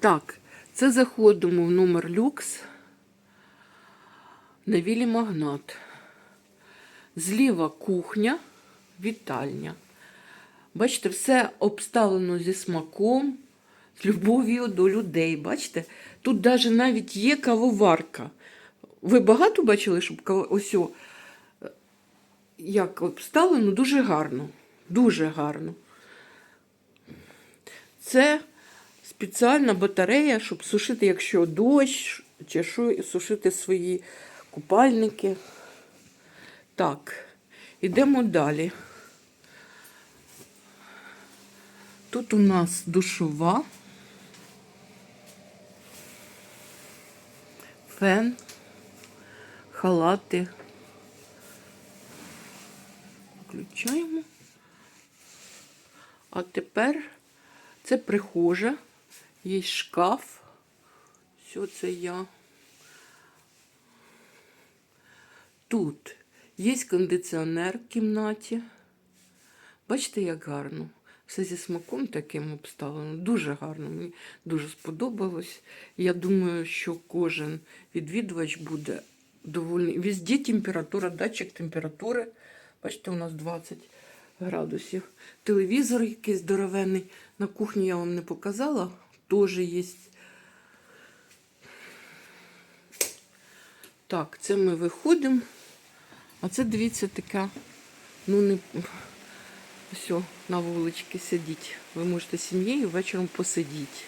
Так, це заходимо в номер люкс на вілі Магнат. Зліва кухня, вітальня. Бачите, все обставлено зі смаком, з любов'ю до людей. Бачите? Тут даже навіть є кавоварка. Ви багато бачили, щоб ось о, як обставлено, дуже гарно. Дуже гарно. Це спеціальна батарея, щоб сушити, якщо дощ, чи що, сушити свої купальники. Так, ідемо далі. Тут у нас душова, фен, халати. Включаємо. А тепер це прихожа, є шкаф. Все це я. Тут є кондиціонер в кімнаті. Бачите, як гарно. Все зі смаком таким обставлено. Дуже гарно. Мені дуже сподобалось. Я думаю, що кожен відвідувач буде довольний. Везде температура, датчик температури. Бачите, у нас 20 градусів. Телевізор якийсь здоровенний. На кухні я вам не показала. Теж є. Так, це ми виходимо. А це, дивіться, така, ну не все, на вуличці сидіть. Ви можете сім'єю вечором посидіти.